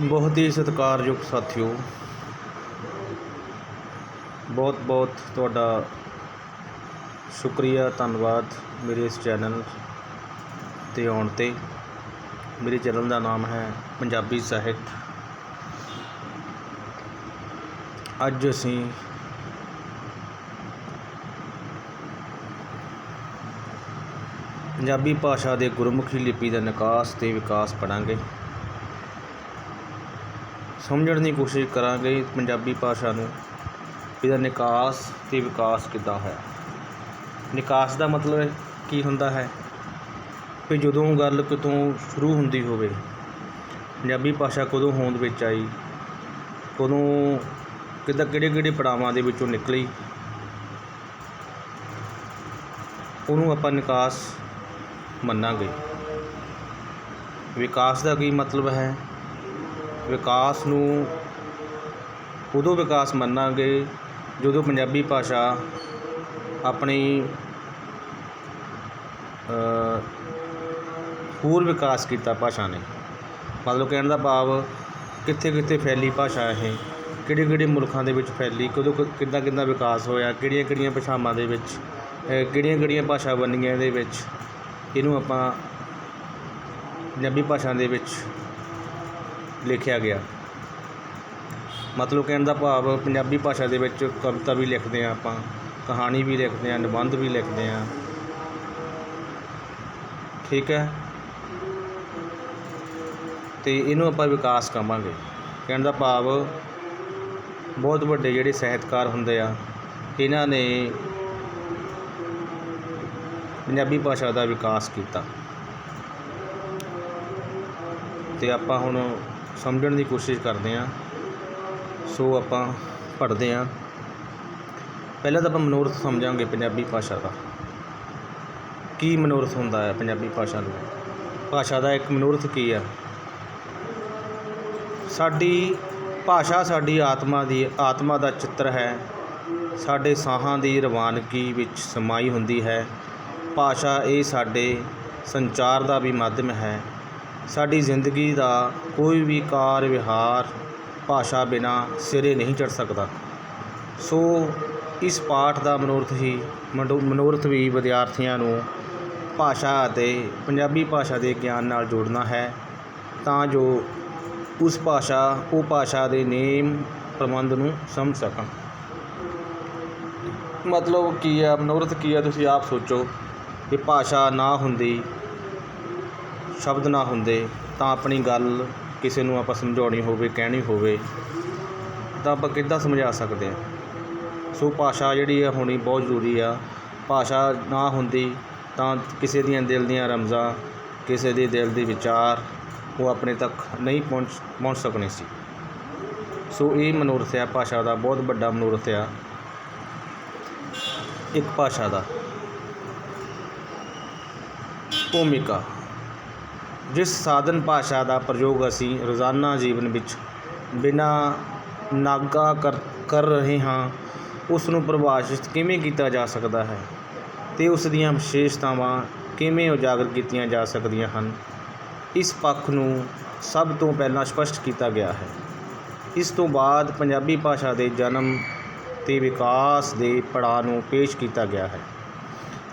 ਬਹੁਤ ਹੀ ਸਤਿਕਾਰਯੋਗ ਸਾਥੀਓ। ਬਹੁਤ ਬਹੁਤ ਤੁਹਾਡਾ ਸ਼ੁਕਰੀਆ, ਧੰਨਵਾਦ ਮੇਰੇ ਇਸ ਚੈਨਲ 'ਤੇ ਆਉਣ 'ਤੇ। ਮੇਰੇ ਚੈਨਲ ਦਾ ਨਾਮ ਹੈ ਪੰਜਾਬੀ ਸਾਹਿਤ। ਅੱਜ ਅਸੀਂ ਪੰਜਾਬੀ ਭਾਸ਼ਾ ਦੇ ਗੁਰਮੁਖੀ ਲਿਪੀ ਦਾ ਨਿਕਾਸ ਤੇ ਵਿਕਾਸ ਪੜਾਂਗੇ। ਸਮਝਣ ਦੀ ਕੋਸ਼ਿਸ਼ ਕਰਾਂਗੇ ਪੰਜਾਬੀ ਭਾਸ਼ਾ ਨੂੰ ਇਹਦਾ ਨਿਕਾਸ ਤੇ ਵਿਕਾਸ ਕਿੱਦਾਂ ਹੋਇਆ ਨਿਕਾਸ ਦਾ ਮਤਲਬ ਕੀ ਹੁੰਦਾ ਹੈ? ਕਿ ਜਦੋਂ ਗੱਲ ਕਿਤੋਂ ਸ਼ੁਰੂ ਹੁੰਦੀ ਹੋਵੇ, ਪੰਜਾਬੀ ਭਾਸ਼ਾ ਕਦੋਂ ਹੋਂਦ ਵਿੱਚ ਆਈ, ਕਦੋਂ ਕਿੱਦਾਂ ਕਿਹੜੇ ਕਿਹੜੇ ਪੜਾਵਾਂ ਦੇ ਵਿੱਚੋਂ ਨਿਕਲੀ, ਉਹਨੂੰ ਆਪਾਂ ਨਿਕਾਸ ਮੰਨਾਂਗੇ। ਵਿਕਾਸ ਦਾ ਕੀ ਮਤਲਬ ਹੈ? ਵਿਕਾਸ ਨੂੰ ਉਦੋਂ ਵਿਕਾਸ ਮੰਨਾਂਗੇ ਜਦੋਂ ਪੰਜਾਬੀ ਭਾਸ਼ਾ ਆਪਣੀ ਹੋਰ ਵਿਕਾਸ ਕੀਤਾ ਭਾਸ਼ਾ ਨੇ। ਮਤਲਬ ਕਹਿਣ ਦਾ ਭਾਵ ਕਿੱਥੇ ਕਿੱਥੇ ਫੈਲੀ ਭਾਸ਼ਾ ਇਹ? ਕਿਹੜੇ ਕਿਹੜੇ ਮੁਲਕਾਂ ਦੇ ਵਿੱਚ ਫੈਲੀ? ਕਦੋਂ ਕਿੱਦਾਂ ਕਿੱਦਾਂ ਵਿਕਾਸ ਹੋਇਆ? ਕਿਹੜੀਆਂ ਕਿਹੜੀਆਂ ਭਾਸ਼ਾਵਾਂ ਦੇ ਵਿੱਚ ਕਿਹੜੀਆਂ ਕਿਹੜੀਆਂ ਭਾਸ਼ਾ ਬਣੀਆਂ ਇਹਦੇ ਵਿੱਚ? ਇਹਨੂੰ ਆਪਾਂ ਪੰਜਾਬੀ ਭਾਸ਼ਾ ਦੇ ਵਿੱਚ ਲਿਖਿਆ ਗਿਆ। ਮਤਲਬ ਕਹਿਣ ਦਾ ਭਾਵ, ਪੰਜਾਬੀ ਭਾਸ਼ਾ ਦੇ ਵਿੱਚ ਕਵਿਤਾ ਵੀ ਲਿਖਦੇ ਹਾਂ ਆਪਾਂ, ਕਹਾਣੀ ਵੀ ਲਿਖਦੇ ਹਾਂ, ਨਿਬੰਧ ਵੀ ਲਿਖਦੇ ਹਾਂ। ਠੀਕ ਹੈ? ਤੇ ਇਹਨੂੰ ਆਪਾਂ ਵਿਕਾਸ ਕਹਾਂਗੇ। ਕਹਿਣ ਦਾ ਭਾਵ, ਬਹੁਤ ਵੱਡੇ ਜਿਹੜੇ ਸਾਹਿਤਕਾਰ ਹੁੰਦੇ ਆ, ਇਹਨਾਂ ਨੇ ਪੰਜਾਬੀ ਭਾਸ਼ਾ ਦਾ ਵਿਕਾਸ ਕੀਤਾ। ਅਤੇ ਆਪਾਂ ਹੁਣ ਸਮਝਣ ਦੀ ਕੋਸ਼ਿਸ਼ ਕਰਦੇ ਹਾਂ। ਸੋ ਆਪਾਂ ਪੜ੍ਹਦੇ ਹਾਂ। ਪਹਿਲਾਂ ਤਾਂ ਆਪਾਂ ਮਨੋਰਥ ਸਮਝਾਂਗੇ ਪੰਜਾਬੀ ਭਾਸ਼ਾ ਦਾ। ਕੀ ਮਨੋਰਥ ਹੁੰਦਾ ਹੈ ਪੰਜਾਬੀ ਭਾਸ਼ਾ ਨੂੰ? ਭਾਸ਼ਾ ਦਾ ਇੱਕ ਮਨੋਰਥ ਕੀ ਹੈ? ਸਾਡੀ ਭਾਸ਼ਾ, ਸਾਡੀ ਆਤਮਾ ਦੀ, ਆਤਮਾ ਦਾ ਚਿੱਤਰ ਹੈ। ਸਾਡੇ ਸਾਹਾਂ ਦੀ ਰਵਾਨਗੀ ਵਿੱਚ ਸਮਾਈ ਹੁੰਦੀ ਹੈ। ਭਾਸ਼ਾ ਇਹ ਸਾਡੇ ਸੰਚਾਰ ਦਾ ਵੀ ਮਾਧਿਅਮ ਹੈ। ਸਾਡੀ ਜ਼ਿੰਦਗੀ ਦਾ ਕੋਈ ਵੀ ਕਾਰ, ਵਿਹਾਰ, ਭਾਸ਼ਾ ਬਿਨਾ ਸਿਰੇ ਨਹੀਂ ਚੜ ਸਕਦਾ। ਸੋ ਇਸ ਪਾਠ ਦਾ ਮਨੋਰਥ ਹੀ ਮਨੋ- ਮਨੋਰਥ ਵੀ ਵਿਦਿਆਰਥੀਆਂ ਨੂੰ ਭਾਸ਼ਾ ਅਤੇ ਪੰਜਾਬੀ ਭਾਸ਼ਾ ਦੇ ਗਿਆਨ ਨਾਲ ਜੋੜਨਾ ਹੈ। ਤਾਂ ਜੋ ਉਸ ਭਾਸ਼ਾ, ਉਹ ਭਾਸ਼ਾ ਦੇ ਨੇਮ ਪ੍ਰਬੰਧ ਨੂੰ ਸਮਝ ਸਕਣ। ਮਤਲਬ ਕੀ ਆ, ਮਨੋਰਥ ਕੀ ਆ, ਤੁਸੀਂ ਆਪ ਸੋਚੋ। ਕਿ ਭਾਸ਼ਾ ਨਾ ਹੁੰਦੀ, ਸ਼ਬਦ ਨਾ ਹੁੰਦੇ, ਤਾਂ ਆਪਣੀ ਗੱਲ ਕਿਸੇ ਨੂੰ ਆਪਾਂ ਸਮਝਾਉਣੀ ਹੋਵੇ, ਕਹਿਣੀ ਹੋਵੇ, ਤਾਂ ਆਪਾਂ ਕਿੱਦਾਂ ਸਮਝਾ ਸਕਦੇ ਹਾਂ? ਸੋ ਭਾਸ਼ਾ ਜਿਹੜੀ ਆ ਹੋਣੀ ਬਹੁਤ ਜ਼ਰੂਰੀ ਆ। ਭਾਸ਼ਾ ਨਾ ਹੁੰਦੀ ਤਾਂ ਕਿਸੇ ਦੀਆਂ ਦਿਲ ਦੀਆਂ ਰਮਜ਼ਾਂ, ਕਿਸੇ ਦੇ ਦਿਲ ਦੇ ਵਿਚਾਰ ਉਹ ਆਪਣੇ ਤੱਕ ਨਹੀਂ ਪਹੁੰਚ ਪਹੁੰਚ ਸਕਣੇ ਸੀ। ਸੋ ਇਹ ਮਨੋਰਥ ਆ, ਭਾਸ਼ਾ ਦਾ ਬਹੁਤ ਵੱਡਾ ਮਨੋਰਥ ਆ। ਇੱਕ ਭਾਸ਼ਾ ਦਾ। ਭੂਮਿਕਾ, ਜਿਸ ਸਾਧਨ ਭਾਸ਼ਾ ਦਾ ਪ੍ਰਯੋਗ ਅਸੀਂ ਰੋਜ਼ਾਨਾ ਜੀਵਨ ਵਿੱਚ ਬਿਨਾਂ ਨਾਗਾ ਕਰ ਕਰ ਰਹੇ ਹਾਂ, ਉਸ ਨੂੰ ਪਰਿਭਾਸ਼ਿਤ ਕਿਵੇਂ ਕੀਤਾ ਜਾ ਸਕਦਾ ਹੈ ਅਤੇ ਉਸ ਦੀਆਂ ਵਿਸ਼ੇਸ਼ਤਾਵਾਂ ਕਿਵੇਂ ਉਜਾਗਰ ਕੀਤੀਆਂ ਜਾ ਸਕਦੀਆਂ ਹਨ, ਇਸ ਪੱਖ ਨੂੰ ਸਭ ਤੋਂ ਪਹਿਲਾਂ ਸਪਸ਼ਟ ਕੀਤਾ ਗਿਆ ਹੈ। ਇਸ ਤੋਂ ਬਾਅਦ ਪੰਜਾਬੀ ਭਾਸ਼ਾ ਦੇ ਜਨਮ ਤੇ ਵਿਕਾਸ ਦੇ ਪੜਾਅ ਨੂੰ ਪੇਸ਼ ਕੀਤਾ ਗਿਆ ਹੈ।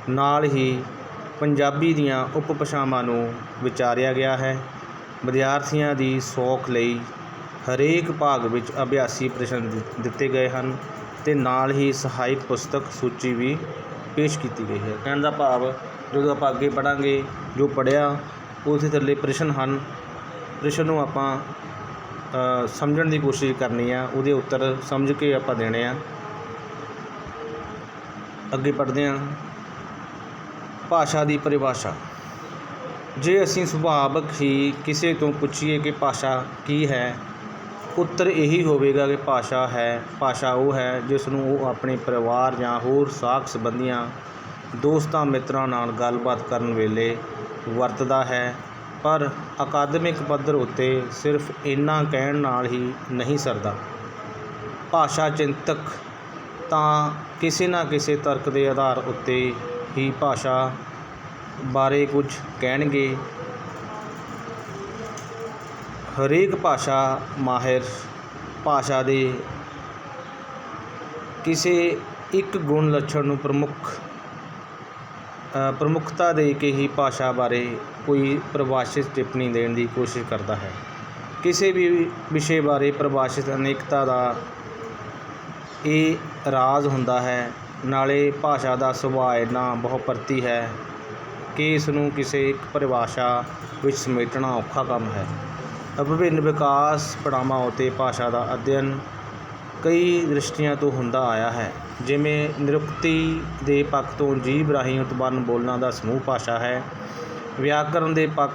ਨਾਲ ਹੀ ਪੰਜਾਬੀ ਦੀਆਂ ਉਪਭਾਸ਼ਾਵਾਂ ਨੂੰ ਵਿਚਾਰਿਆ ਗਿਆ ਹੈ। ਵਿਦਿਆਰਥੀਆਂ ਦੀ ਸੌਖ ਲਈ ਹਰੇਕ ਭਾਗ ਵਿੱਚ ਅਭਿਆਸੀ ਪ੍ਰਸ਼ਨ ਦਿੱਤੇ ਗਏ ਹਨ ਅਤੇ ਨਾਲ ਹੀ ਸਹਾਇਕ ਪੁਸਤਕ ਸੂਚੀ ਵੀ ਪੇਸ਼ ਕੀਤੀ ਗਈ ਹੈ। ਕਹਿਣ ਦਾ ਭਾਵ, ਜਦੋਂ ਆਪਾਂ ਅੱਗੇ ਪੜ੍ਹਾਂਗੇ, ਜੋ ਪੜ੍ਹਿਆ, ਉਹਦੇ ਥੱਲੇ ਪ੍ਰਸ਼ਨ ਹਨ। ਪ੍ਰਸ਼ਨ ਨੂੰ ਆਪਾਂ ਸਮਝਣ ਦੀ ਕੋਸ਼ਿਸ਼ ਕਰਨੀ ਆ, ਉਹਦੇ ਉੱਤਰ ਸਮਝ ਕੇ ਆਪਾਂ ਦੇਣੇ ਆ। ਅੱਗੇ ਪੜ੍ਹਦੇ ਹਾਂ ਭਾਸ਼ਾ ਦੀ ਪਰਿਭਾਸ਼ਾ। ਜੇ ਅਸੀਂ ਸੁਭਾਵਕ ਹੀ ਕਿਸੇ ਤੋਂ ਪੁੱਛੀਏ ਕਿ ਭਾਸ਼ਾ ਕੀ ਹੈ, ਉੱਤਰ ਇਹੀ ਹੋਵੇਗਾ ਕਿ ਭਾਸ਼ਾ ਹੈ, ਭਾਸ਼ਾ ਉਹ ਹੈ ਜਿਸ ਨੂੰ ਉਹ ਆਪਣੇ ਪਰਿਵਾਰ ਜਾਂ ਹੋਰ ਸਾਕ ਸੰਬੰਧੀਆਂ, ਦੋਸਤਾਂ, ਮਿੱਤਰਾਂ ਨਾਲ ਗੱਲਬਾਤ ਕਰਨ ਵੇਲੇ ਵਰਤਦਾ ਹੈ। ਪਰ ਅਕਾਦਮਿਕ ਪੱਧਰ ਉੱਤੇ ਸਿਰਫ ਇੰਨਾ ਕਹਿਣ ਨਾਲ ਹੀ ਨਹੀਂ ਸਰਦਾ। ਭਾਸ਼ਾ ਚਿੰਤਕ ਤਾਂ ਕਿਸੇ ਨਾ ਕਿਸੇ ਤਰਕ ਦੇ ਆਧਾਰ ਉੱਤੇ ਹੀ ਭਾਸ਼ਾ ਬਾਰੇ ਕੁਝ ਕਹਿਣਗੇ। ਹਰੇਕ ਭਾਸ਼ਾ ਮਾਹਿਰ ਭਾਸ਼ਾ ਦੇ ਕਿਸੇ ਇੱਕ ਗੁਣ ਲੱਛਣ ਨੂੰ ਪ੍ਰਮੁੱਖ ਪ੍ਰਮੁੱਖਤਾ ਦੇ ਕੇ ਹੀ ਭਾਸ਼ਾ ਬਾਰੇ ਕੋਈ ਪਰਿਭਾਸ਼ਿਤ ਟਿੱਪਣੀ ਦੇਣ ਦੀ ਕੋਸ਼ਿਸ਼ ਕਰਦਾ ਹੈ। ਕਿਸੇ ਵੀ ਵਿਸ਼ੇ ਬਾਰੇ ਪਰਿਭਾਸ਼ਿਤ ਅਨੇਕਤਾ ਦਾ ਇਹ ਰਾਜ਼ ਹੁੰਦਾ ਹੈ। ਨਾਲੇ ਭਾਸ਼ਾ ਦਾ ਸੁਭਾਅ ਇੰਨਾ ਬਹੁਪਰਤੀ ਹੈ ਕਿ ਇਸ ਨੂੰ ਕਿਸੇ ਇੱਕ ਪਰਿਭਾਸ਼ਾ ਵਿੱਚ ਸਮੇਟਣਾ ਔਖਾ ਕੰਮ ਹੈ। ਵਿਭਿੰਨ ਵਿਕਾਸ ਪੜਾਵਾਂ ਉਤੇ ਭਾਸ਼ਾ ਦਾ ਅਧਿਐਨ ਕਈ ਦ੍ਰਿਸ਼ਟੀਆਂ ਤੋਂ ਹੁੰਦਾ ਆਇਆ ਹੈ। ਜਿਵੇਂ ਨਿਰੁਕਤੀ ਦੇ ਪੱਖ ਤੋਂ ਜੀਭ ਰਾਹੀਂ ਉਤਪੰਨ ਬੋਲਾਂ ਦਾ ਸਮੂਹ ਭਾਸ਼ਾ ਹੈ। ਵਿਆਕਰਨ ਦੇ ਪੱਖ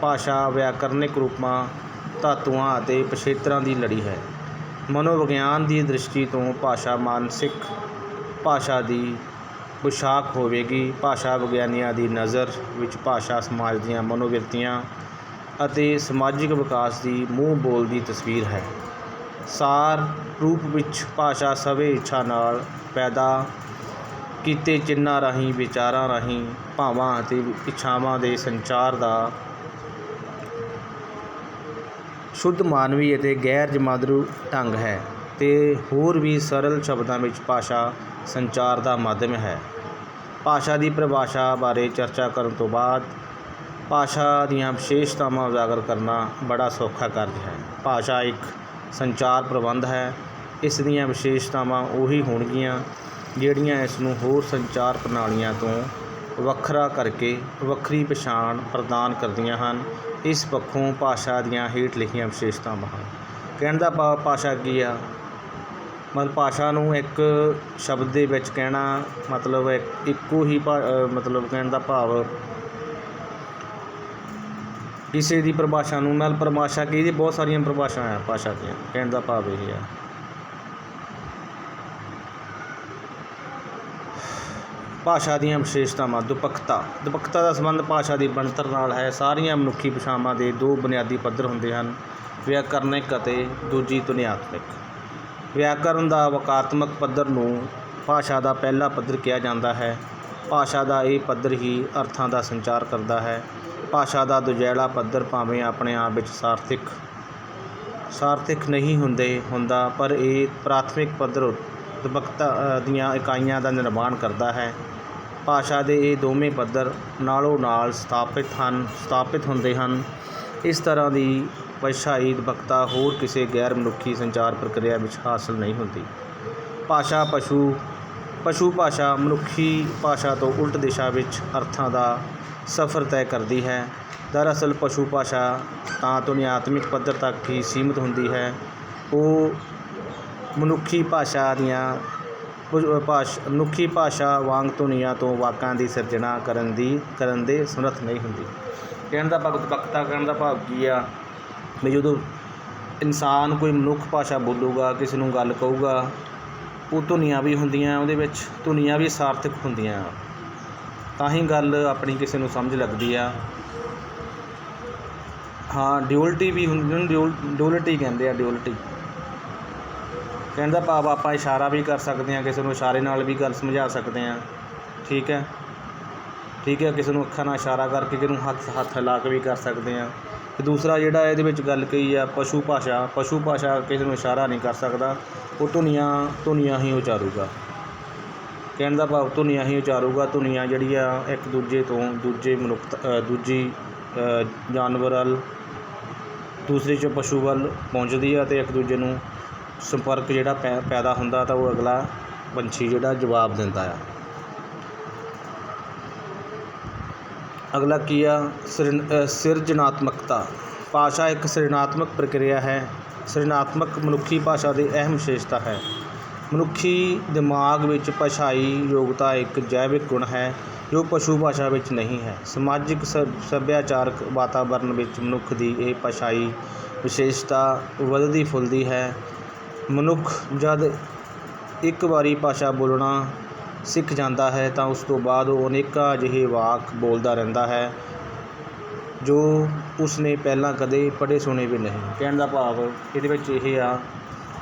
ਭਾਸ਼ਾ ਵਿਆਕਰਨਿਕ ਰੂਪਾਂ, ਧਾਤੂਆਂ ਅਤੇ ਪਿਛੇਤਰਾਂ ਦੀ ਲੜੀ ਹੈ। ਮਨੋਵਿਗਿਆਨ ਦੀ ਦ੍ਰਿਸ਼ਟੀ ਤੋਂ ਭਾਸ਼ਾ ਮਾਨਸਿਕ ਭਾਸ਼ਾ ਦੀ ਪੁਸ਼ਾਕ ਹੋਵੇਗੀ। ਭਾਸ਼ਾ ਵਿਗਿਆਨੀਆਂ ਦੀ ਨਜ਼ਰ ਵਿੱਚ ਭਾਸ਼ਾ ਸਮਾਜ ਦੀਆਂ ਮਨੋਵਿਰਤੀਆਂ ਅਤੇ ਸਮਾਜਿਕ ਵਿਕਾਸ ਦੀ ਮੂੰਹ ਬੋਲਦੀ ਤਸਵੀਰ ਹੈ। ਸਾਰ ਰੂਪ ਵਿੱਚ ਭਾਸ਼ਾ ਸਵੇ ਇੱਛਾ ਨਾਲ ਪੈਦਾ ਕੀਤੇ ਚਿੰਨਾਂ ਰਾਹੀਂ, ਵਿਚਾਰਾਂ ਰਾਹੀਂ, ਭਾਵਾਂ ਅਤੇ ਇੱਛਾਵਾਂ ਦੇ ਸੰਚਾਰ ਦਾ ਸ਼ੁੱਧ ਮਾਨਵੀ ਅਤੇ ਗੈਰ ਜਮਾਦਰੂ ਢੰਗ ਹੈ। ਤੇ ਹੋਰ ਵੀ ਸਰਲ ਸ਼ਬਦਾਂ ਵਿੱਚ ਭਾਸ਼ਾ ਸੰਚਾਰ ਦਾ ਮਾਧਿਅਮ ਹੈ। ਭਾਸ਼ਾ ਦੀ ਪਰਿਭਾਸ਼ਾ ਬਾਰੇ ਚਰਚਾ ਕਰਨ ਤੋਂ ਬਾਅਦ ਭਾਸ਼ਾ ਦੀਆਂ ਵਿਸ਼ੇਸ਼ਤਾਵਾਂ ਉਜਾਗਰ ਕਰਨਾ ਬੜਾ ਸੌਖਾ ਕਾਰਜ ਹੈ। ਭਾਸ਼ਾ ਇੱਕ ਸੰਚਾਰ ਪ੍ਰਬੰਧ ਹੈ। ਇਸ ਦੀਆਂ ਵਿਸ਼ੇਸ਼ਤਾਵਾਂ ਉਹੀ ਹੋਣਗੀਆਂ ਜਿਹੜੀਆਂ ਇਸ ਨੂੰ ਹੋਰ ਸੰਚਾਰ ਪ੍ਰਣਾਲੀਆਂ ਤੋਂ ਵੱਖਰਾ ਕਰਕੇ ਵੱਖਰੀ ਪਛਾਣ ਪ੍ਰਦਾਨ ਕਰਦੀਆਂ ਹਨ। ਇਸ ਪੱਖੋਂ ਭਾਸ਼ਾ ਦੀਆਂ ਹੇਠ ਲਿਖੀਆਂ ਵਿਸ਼ੇਸ਼ਤਾਵਾਂ ਹਨ। ਕਹਿਣ ਦਾ ਭਾਵ ਭਾਸ਼ਾ ਕੀ ਆ? ਮਤਲਬ ਭਾਸ਼ਾ ਨੂੰ ਇੱਕ ਸ਼ਬਦ ਦੇ ਵਿੱਚ ਕਹਿਣਾ ਮਤਲਬ ਇੱਕੋ ਹੀ ਭਾ- ਮਤਲਬ ਕਹਿਣ ਦਾ ਭਾਵ ਕਿਸੇ ਦੀ ਪਰਿਭਾਸ਼ਾ ਨੂੰ, ਨਾਲ ਪਰਿਭਾਸ਼ਾ ਕੀ ਦੀ, ਬਹੁਤ ਸਾਰੀਆਂ ਪਰਿਭਾਸ਼ਾਵਾਂ ਆ ਭਾਸ਼ਾ ਦੀਆਂ, ਕਹਿਣ ਦਾ ਭਾਵ ਇਹ ਹੈ ਭਾਸ਼ਾ ਦੀਆਂ ਵਿਸ਼ੇਸ਼ਤਾਵਾਂ, ਦੁਪੱਖਤਾ ਦੁਪੱਖਤਾ ਦਾ ਸੰਬੰਧ ਭਾਸ਼ਾ ਦੀ ਬਣਤਰ ਨਾਲ ਹੈ। ਸਾਰੀਆਂ ਮਨੁੱਖੀ ਭਾਸ਼ਾਵਾਂ ਦੇ ਦੋ ਬੁਨਿਆਦੀ ਪੱਧਰ ਹੁੰਦੇ ਹਨ, ਵਿਆਕਰਨਿਕ ਅਤੇ ਦੂਜੀ ਧੁਨਿਆਤਮਿਕ। ਵਿਆਕਰਨ ਦਾ ਵਕਾਰਾਤਮਕ ਪੱਧਰ ਨੂੰ ਭਾਸ਼ਾ ਦਾ ਪਹਿਲਾ ਪੱਧਰ ਕਿਹਾ ਜਾਂਦਾ ਹੈ। ਭਾਸ਼ਾ ਦਾ ਇਹ ਪੱਧਰ ਹੀ ਅਰਥਾਂ ਦਾ ਸੰਚਾਰ ਕਰਦਾ ਹੈ। ਭਾਸ਼ਾ ਦਾ ਦੁਜੈਲਾ ਪੱਧਰ ਭਾਵੇਂ ਆਪਣੇ ਆਪ ਵਿੱਚ ਸਾਰਥਿਕ ਸਾਰਥਿਕ ਨਹੀਂ ਹੁੰਦੇ, ਹੁੰਦਾ, ਪਰ ਇਹ ਪ੍ਰਾਥਮਿਕ ਪੱਧਰ ਉਤਪਕਤਾ ਦੀਆਂ ਇਕਾਈਆਂ ਦਾ ਨਿਰਮਾਣ ਕਰਦਾ ਹੈ। ਭਾਸ਼ਾ ਦੇ ਇਹ ਦੋਵੇਂ ਪੱਧਰ ਨਾਲੋਂ ਨਾਲ ਸਥਾਪਿਤ ਹਨ, ਸਥਾਪਿਤ ਹੁੰਦੇ ਹਨ। ਇਸ ਤਰ੍ਹਾਂ ਦੀ ਭਾਸ਼ਾਈ ਬਕਤਾ ਹੋਰ ਕਿਸੇ ਗੈਰ ਮਨੁੱਖੀ ਸੰਚਾਰ ਪ੍ਰਕਿਰਿਆ ਵਿੱਚ ਹਾਸਲ ਨਹੀਂ ਹੁੰਦੀ। ਭਾਸ਼ਾ ਪਸ਼ੂ ਪਸ਼ੂ ਭਾਸ਼ਾ ਮਨੁੱਖੀ ਭਾਸ਼ਾ ਤੋਂ ਉਲਟ ਦਿਸ਼ਾ ਵਿੱਚ ਅਰਥਾਂ ਦਾ ਸਫ਼ਰ ਤੈਅ ਕਰਦੀ ਹੈ। ਦਰਅਸਲ ਪਸ਼ੂ ਭਾਸ਼ਾ ਤਾਂ ਧੁਨਿਆਤਮਿਕ ਪੱਧਰ ਤੱਕ ਹੀ ਸੀਮਿਤ ਹੁੰਦੀ ਹੈ। ਉਹ ਮਨੁੱਖੀ ਭਾਸ਼ਾ ਦੀਆਂ ਭਾਸ਼ਾ, ਮਨੁੱਖੀ ਭਾਸ਼ਾ ਵਾਂਗ ਧੁਨੀਆਂ ਤੋਂ ਵਾਕਾਂ ਦੀ ਸਿਰਜਣਾ ਕਰਨ ਦੀ, ਕਰਨ ਦੇ ਸਮਰੱਥ ਨਹੀਂ ਹੁੰਦੀ। ਕਹਿਣ ਦਾ ਭਗਤ ਬਖਤਾ ਕਹਿਣ ਦਾ ਭਾਵ ਕੀ ਆ? ਵੀ ਜਦੋਂ ਇਨਸਾਨ ਕੋਈ ਮਨੁੱਖ ਭਾਸ਼ਾ ਬੋਲੂਗਾ, ਕਿਸੇ ਨੂੰ ਗੱਲ ਕਹੂਗਾ, ਉਹ ਧੁਨੀਆਂ ਵੀ ਹੁੰਦੀਆਂ ਉਹਦੇ ਵਿੱਚ, ਧੁਨੀਆਂ ਵੀ ਸਾਰਥਕ ਹੁੰਦੀਆਂ। ਤਾਂ ਹੀ ਗੱਲ ਆਪਣੀ ਕਿਸੇ ਨੂੰ ਸਮਝ ਲੱਗਦੀ ਆ। ਹਾਂ, ਡਿਊਲਟੀ ਵੀ ਹੁੰਦੀ ਉਹਨੂੰ ਡਿਊਲ, ਡਿਊਲਟੀ ਕਹਿੰਦੇ ਆ, ਡਿਊਲਟੀ। ਕਹਿੰਦਾ ਭਾਵ ਆਪਾਂ ਇਸ਼ਾਰਾ ਵੀ ਕਰ ਸਕਦੇ ਹਾਂ ਕਿਸੇ ਨੂੰ ਇਸ਼ਾਰੇ ਨਾਲ ਵੀ ਗੱਲ ਸਮਝਾ ਸਕਦੇ ਹਾਂ ਠੀਕ ਹੈ? ਠੀਕ ਹੈ, ਕਿਸੇ ਨੂੰ ਅੱਖਾਂ ਨਾਲ ਇਸ਼ਾਰਾ ਕਰਕੇ ਕਿਸੇ ਨੂੰ ਹੱਥ ਹੱਥ ਹਿਲਾ ਕੇ ਵੀ ਕਰ ਸਕਦੇ ਹਾਂ। ਤੇ ਦੂਸਰਾ ਜਿਹੜਾ ਇਹਦੇ ਵਿੱਚ ਗੱਲ ਕਹੀ ਆ, ਪਸ਼ੂ ਭਾਸ਼ਾ ਪਸ਼ੂ ਭਾਸ਼ਾ ਕਿਸੇ ਨੂੰ ਇਸ਼ਾਰਾ ਨਹੀਂ ਕਰ ਸਕਦਾ, ਉਹ ਧੁਨੀਆਂ ਧੁਨੀਆਂ ਹੀ ਉਚਾਰੂਗਾ। ਕਹਿਣ ਦਾ ਭਾਵ ਧੁਨੀਆਂ ਹੀ ਉਚਾਰੂਗਾ, ਧੁਨੀਆਂ ਜਿਹੜੀ ਆ, ਇੱਕ ਦੂਜੇ ਤੋਂ ਦੂਜੇ ਮਨੁੱਖ ਦੂਜੀ ਜਾਨਵਰ ਵੱਲ, ਦੂਸਰੇ 'ਚੋਂ ਪਸ਼ੂ ਵੱਲ ਪਹੁੰਚਦੀ ਆ ਤੇ ਇੱਕ ਦੂਜੇ ਨੂੰ ਸੰਪਰਕ ਜਿਹੜਾ ਪੈ ਪੈਦਾ ਹੁੰਦਾ ਤਾਂ ਉਹ ਅਗਲਾ ਪੰਛੀ ਜਿਹੜਾ ਜਵਾਬ ਦਿੰਦਾ ਆ। ਅਗਲਾ ਕੀ ਆ ਸਿਰਨ- ਅ, ਸਿਰਜਣਾਤਮਕਤਾ। ਭਾਸ਼ਾ ਇੱਕ ਸਿਰਜਣਾਤਮਕ ਪ੍ਰਕਿਰਿਆ ਹੈ। ਸਿਰਜਣਾਤਮਕ ਮਨੁੱਖੀ ਭਾਸ਼ਾ ਦੀ ਅਹਿਮ ਵਿਸ਼ੇਸ਼ਤਾ ਹੈ। ਮਨੁੱਖੀ ਦਿਮਾਗ ਵਿੱਚ ਭਾਸ਼ਾਈ ਯੋਗਤਾ ਇੱਕ ਜੈਵਿਕ ਗੁਣ ਹੈ ਜੋ ਪਸ਼ੂ ਭਾਸ਼ਾ ਵਿੱਚ ਨਹੀਂ ਹੈ। ਸਮਾਜਿਕ ਸ- ਸੱਭਿਆਚਾਰਕ ਵਾਤਾਵਰਣ ਵਿੱਚ ਮਨੁੱਖ ਦੀ ਇਹ ਭਾਸ਼ਾਈ ਵਿਸ਼ੇਸ਼ਤਾ ਵੱਧਦੀ ਫੁੱਲਦੀ ਹੈ। ਮਨੁੱਖ ਜਦ ਇੱਕ ਵਾਰੀ ਭਾਸ਼ਾ ਬੋਲਣਾ ਸਿੱਖ ਜਾਂਦਾ ਹੈ ਤਾਂ ਉਸ ਤੋਂ ਬਾਅਦ ਉਹ ਅਨੇਕਾਂ ਅਜਿਹੇ ਵਾਕ ਬੋਲਦਾ ਰਹਿੰਦਾ ਹੈ, ਜੋ ਉਸਨੇ ਪਹਿਲਾਂ ਕਦੇ ਪੜ੍ਹੇ ਸੁਣੇ ਵੀ ਨਹੀਂ। ਕਹਿਣ ਦਾ ਭਾਵ ਇਹਦੇ ਵਿੱਚ ਇਹ ਆ,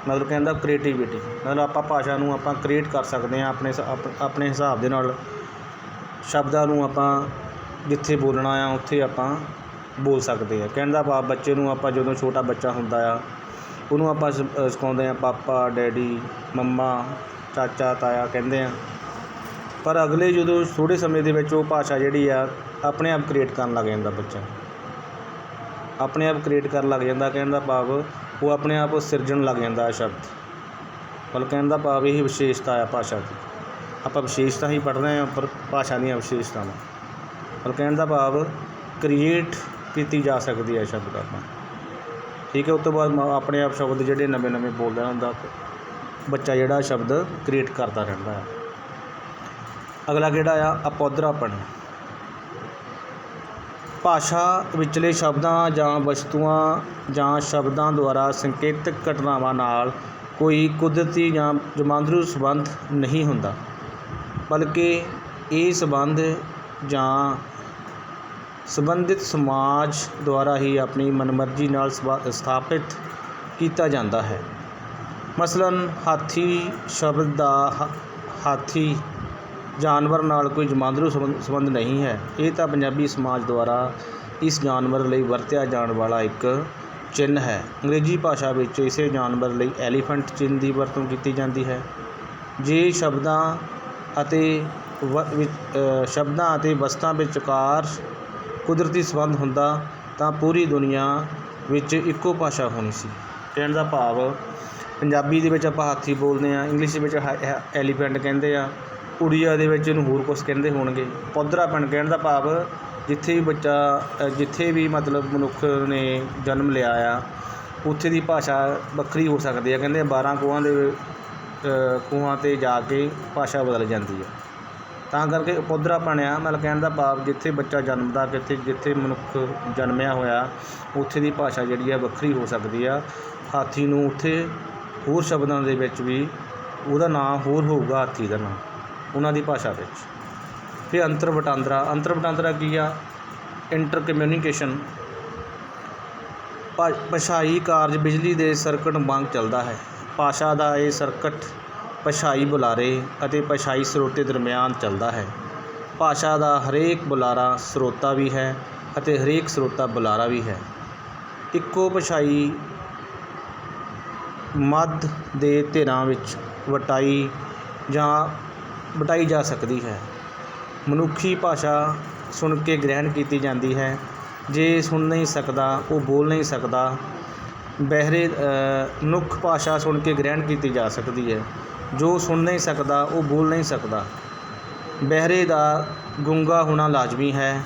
ਮਤਲਬ ਕਹਿੰਦਾ ਕ੍ਰੀਏਟੀਵਿਟੀ ਮਤਲਬ ਆਪਾਂ ਭਾਸ਼ਾ ਨੂੰ ਆਪਾਂ ਕ੍ਰੀਏਟ ਕਰ ਸਕਦੇ ਹਾਂ ਆਪਣੇ ਹਿਸਾ- ਆਪਣੇ ਹਿਸਾਬ ਦੇ ਨਾਲ, ਸ਼ਬਦਾਂ ਨੂੰ ਆਪਾਂ ਜਿੱਥੇ ਬੋਲਣਾ ਆ ਉੱਥੇ ਆਪਾਂ ਬੋਲ ਸਕਦੇ ਆ ਕਹਿਣ ਦਾ ਭਾਵ ਬੱਚੇ ਨੂੰ ਆਪਾਂ ਜਦੋਂ ਛੋਟਾ ਬੱਚਾ ਹੁੰਦਾ ਆ, ਉਹਨੂੰ ਆਪਾਂ ਸ- ਸਿਖਾਉਂਦੇ ਆ ਪਾਪਾ, ਡੈਡੀ, ਮੰਮਾ, ਚਾਚਾ, ਤਾਇਆ ਕਹਿੰਦੇ ਆ ਪਰ ਅਗਲੇ ਜਦੋਂ ਥੋੜ੍ਹੇ ਸਮੇਂ ਦੇ ਵਿੱਚ ਉਹ ਭਾਸ਼ਾ ਜਿਹੜੀ ਆ, ਆਪਣੇ ਆਪ ਕ੍ਰੀਏਟ ਕਰਨ ਲੱਗ ਜਾਂਦਾ ਬੱਚਾ। ਆਪਣੇ ਆਪ ਕ੍ਰੀਏਟ ਕਰਨ ਲੱਗ ਜਾਂਦਾ, ਕਹਿਣ ਦਾ ਭਾਵ ਉਹ ਆਪਣੇ ਆਪ ਸਿਰਜਣ ਲੱਗ ਜਾਂਦਾ ਸ਼ਬਦ। ਮਤਲਬ ਕਹਿਣ ਦਾ ਭਾਵ ਇਹ ਵਿਸ਼ੇਸ਼ਤਾ ਆ ਭਾਸ਼ਾ ਦੀ। ਆਪਾਂ ਵਿਸ਼ੇਸ਼ਤਾ ਹੀ ਪੜ੍ਹ ਰਹੇ ਹਾਂ, ਪਰ ਭਾਸ਼ਾ ਦੀਆਂ ਵਿਸ਼ੇਸ਼ਤਾਵਾਂ। ਮਤਲਬ ਕਹਿਣ ਦਾ ਭਾਵ ਕ੍ਰੀਏਟ ਕੀਤੀ ਜਾ ਸਕਦੀ ਹੈ ਸ਼ਬਦ ਆਪਾਂ। ਠੀਕ ਹੈ, ਉਸ ਤੋਂ ਬਾਅਦ ਮ- ਆਪਣੇ ਆਪ ਸ਼ਬਦ ਜਿਹੜੇ ਨਵੇਂ ਨਵੇਂ ਬੋਲਦਾ ਹੁੰਦਾ, ਬੱਚਾ ਜਿਹੜਾ ਸ਼ਬਦ ਕ੍ਰੀਏਟ ਕਰਦਾ ਰਹਿੰਦਾ ਹੈ ਅਗਲਾ ਕਿਹੜਾ ਆ? ਅਪੌਦਰਾਪਣ ਭਾਸ਼ਾ ਵਿਚਲੇ ਸ਼ਬਦਾਂ ਜਾਂ ਵਸਤੂਆਂ ਜਾਂ ਸ਼ਬਦਾਂ ਦੁਆਰਾ ਸੰਕੇਤਕ ਘਟਨਾਵਾਂ ਨਾਲ ਕੋਈ ਕੁਦਰਤੀ ਜਾਂ ਜਮਾਂਦਰੂ ਸੰਬੰਧ ਨਹੀਂ ਹੁੰਦਾ, ਬਲਕਿ ਇਹ ਸੰਬੰਧ ਜਾਂ ਸੰਬੰਧਿਤ ਸਮਾਜ ਦੁਆਰਾ ਹੀ ਆਪਣੀ ਮਨਮਰਜ਼ੀ ਨਾਲ ਸਵਾ- ਸਥਾਪਿਤ ਕੀਤਾ ਜਾਂਦਾ ਹੈ। ਮਸਲਨ ਹਾਥੀ ਸ਼ਬਦ ਦਾ ਹਾਥੀ ਜਾਨਵਰ ਨਾਲ ਕੋਈ ਜਮਾਂਦਰੂ ਸੰਬੰਧ ਸੰਬੰਧ ਨਹੀਂ ਹੈ। ਇਹ ਤਾਂ ਪੰਜਾਬੀ ਸਮਾਜ ਦੁਆਰਾ ਇਸ ਜਾਨਵਰ ਲਈ ਵਰਤਿਆ ਜਾਣ ਵਾਲਾ ਇੱਕ ਚਿੰਨ੍ਹ ਹੈ। ਅੰਗਰੇਜ਼ੀ ਭਾਸ਼ਾ ਵਿੱਚ ਇਸੇ ਜਾਨਵਰ ਲਈ ਐਲੀਫੈਂਟ ਚਿੰਨ੍ਹ ਦੀ ਵਰਤੋਂ ਕੀਤੀ ਜਾਂਦੀ ਹੈ। ਜੇ ਸ਼ਬਦਾਂ ਅਤੇ ਵ- ਸ਼ਬਦਾਂ ਅਤੇ ਵਸਤਾਂ ਵਿਚਕਾਰ ਕੁਦਰਤੀ ਸੰਬੰਧ ਹੁੰਦਾ, ਤਾਂ ਪੂਰੀ ਦੁਨੀਆ ਵਿੱਚ ਇੱਕੋ ਭਾਸ਼ਾ ਹੋਣੀ ਸੀ। ਕਹਿਣ ਦਾ ਭਾਵ, ਪੰਜਾਬੀ ਦੇ ਵਿੱਚ ਆਪਾਂ ਹਾਥੀ ਬੋਲਦੇ ਆ ਇੰਗਲਿਸ਼ ਦੇ ਵਿੱਚ ਐਲੀਫੈਂਟ ਕਹਿੰਦੇ ਆ ਉੜੀਆ ਦੇ ਵਿੱਚ ਇਹਨੂੰ ਹੋਰ ਕੁਝ ਕਹਿੰਦੇ ਹੋਣਗੇ। ਪੌਦਰਾਪਣ ਕਹਿਣ ਦਾ ਭਾਵ ਜਿੱਥੇ ਵੀ ਬੱਚਾ ਜਿੱਥੇ ਵੀ ਮਤਲਬ ਮਨੁੱਖ ਨੇ ਜਨਮ ਲਿਆ ਆ ਉੱਥੇ ਦੀ ਭਾਸ਼ਾ ਵੱਖਰੀ ਹੋ ਸਕਦੀ ਹੈ ਕਹਿੰਦੇ 12 ਕੋਹਾਂ ਦੇ ਅ, 'ਤੇ ਜਾ ਕੇ ਭਾਸ਼ਾ ਬਦਲ ਜਾਂਦੀ ਹੈ ਤਾਂ ਕਰਕੇ ਪੌਦਰਾਪਣ ਆ ਮਤਲਬ ਕਹਿਣ ਦਾ ਭਾਵ ਜਿੱਥੇ ਬੱਚਾ ਜਨਮਦਾ ਕਿੱਥੇ ਜਿੱਥੇ ਮਨੁੱਖ ਜਨਮਿਆ ਹੋਇਆ ਉੱਥੇ ਦੀ ਭਾਸ਼ਾ ਜਿਹੜੀ ਆ ਵੱਖਰੀ ਹੋ ਸਕਦੀ ਆ। ਹਾਥੀ ਨੂੰ ਉੱਥੇ ਹੋਰ ਸ਼ਬਦਾਂ ਦੇ ਵਿੱਚ ਵੀ ਉਹਦਾ ਨਾਂ ਹੋਰ ਹੋਊਗਾ ਹਾਥੀ ਦਾ ਨਾਂ। ਉਹਨਾਂ ਦੀ ਭਾਸ਼ਾ ਵਿੱਚ। ਫਿਰ ਅੰਤਰ ਵਟਾਂਦਰਾ ਅੰਤਰ ਵਟਾਂਦਰਾ ਕੀ ਆ? ਇੰਟਰ ਕਮਿਊਨੀਕੇਸ਼ਨ ਭਾ- ਭਾਸ਼ਾਈ ਕਾਰਜ ਬਿਜਲੀ ਦੇ ਸਰਕਟ ਵਾਂਗ ਚੱਲਦਾ ਹੈ। ਭਾਸ਼ਾ ਦਾ ਇਹ ਸਰਕਟ ਭਾਸ਼ਾਈ ਬੁਲਾਰੇ ਅਤੇ ਭਾਸ਼ਾਈ ਸਰੋਤੇ ਦਰਮਿਆਨ ਚੱਲਦਾ ਹੈ। ਭਾਸ਼ਾ ਦਾ ਹਰੇਕ ਬੁਲਾਰਾ ਸਰੋਤਾ ਵੀ ਹੈ ਅਤੇ ਹਰੇਕ ਸਰੋਤਾ ਬੁਲਾਰਾ ਵੀ ਹੈ। ਇੱਕੋ ਭਾਸ਼ਾਈ ਮੱਧ ਦੇ ਧਿਰਾਂ ਵਿੱਚ ਵਟਾਈ ਜਾਂ ਵਟਾਈ ਜਾ ਸਕਦੀ ਹੈ। ਮਨੁੱਖੀ ਭਾਸ਼ਾ ਸੁਣ ਕੇ ਗ੍ਰਹਿਣ ਕੀਤੀ ਜਾਂਦੀ ਹੈ। ਜੇ ਸੁਣ ਨਹੀਂ ਸਕਦਾ, ਉਹ ਬੋਲ ਨਹੀਂ ਸਕਦਾ। ਬਹਿਰੇ ਮਨੁੱਖ ਭਾਸ਼ਾ ਸੁਣ ਕੇ ਗ੍ਰਹਿਣ ਕੀਤੀ ਜਾ ਸਕਦੀ ਹੈ। ਜੋ ਸੁਣ ਨਹੀਂ ਸਕਦਾ, ਉਹ ਬੋਲ ਨਹੀਂ ਸਕਦਾ। ਬਹਿਰੇ ਦਾ ਗੁੰਗਾ ਹੋਣਾ ਲਾਜ਼ਮੀ ਹੈ।